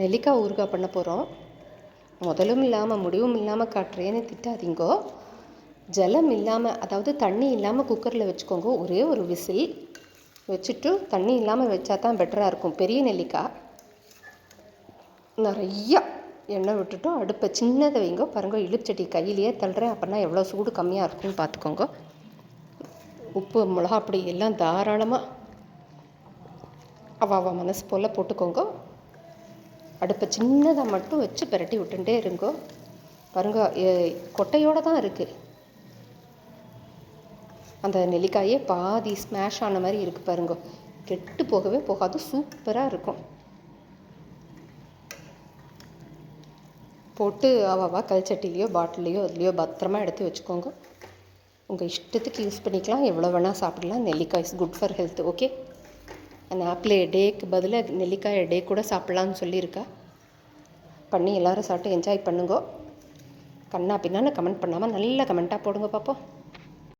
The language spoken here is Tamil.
நெல்லிக்காய் ஊறுகாய் பண்ண போகிறோம் முதலும் இல்லாமல் முடிவும் இல்லாமல் காட்டுறேன்னு திட்டாதீங்கோ. ஜலம் இல்லாமல் அதாவது தண்ணி இல்லாமல் குக்கரில் வச்சுக்கோங்க. ஒரே ஒரு விசில் வச்சுட்டு தண்ணி இல்லாமல் வச்சா தான் பெட்டராக இருக்கும். பெரிய நெல்லிக்காய். நிறையா எண்ணெய் விட்டுட்டு அடுப்பை சின்னதை வைங்க. பாருங்க இழுச்சட்டி கையிலேயே தள்ளுறேன். அப்படின்னா எவ்வளோ சூடு கம்மியாக இருக்கும்னு பார்த்துக்கோங்க உப்பு மிளகா அப்படி எல்லாம் தாராளமாக அவள் அவள் மனசு போல் போட்டுக்கோங்க. அடுப்பை சின்னதாக மட்டும் வச்சு பிரட்டி விட்டுட்டே இருங்கோ. பாருங்க கொட்டையோடு தான் இருக்குது அந்த நெல்லிக்காயே பாதி ஸ்மாஷ் ஆன மாதிரி இருக்குது பாருங்க. கெட்டு போகவே போகாது சூப்பராக இருக்கும். போட்டு அவாவா கல்ச்சட்டிலையோ பாட்டிலையோ அதுலேயோ பத்திரமா எடுத்து வச்சுக்கோங்க. உங்கள் இஷ்டத்துக்கு யூஸ் பண்ணிக்கலாம் எவ்வளோ வேணால் சாப்பிடலாம். நெல்லிக்காய் is good for health okay அந்த ஆப்பிள் டேக்கு பதிலாக நெல்லிக்காய் டே கூட சாப்பிட்லான்னு சொல்லியிருக்கா. பண்ணி எல்லோரும் சாப்பிட்டு என்ஜாய் பண்ணுங்க. கண்ணா பின்னான்னு கமெண்ட் பண்ணாமல் நல்ல கமெண்ட்டாக போடுங்க பார்ப்போம்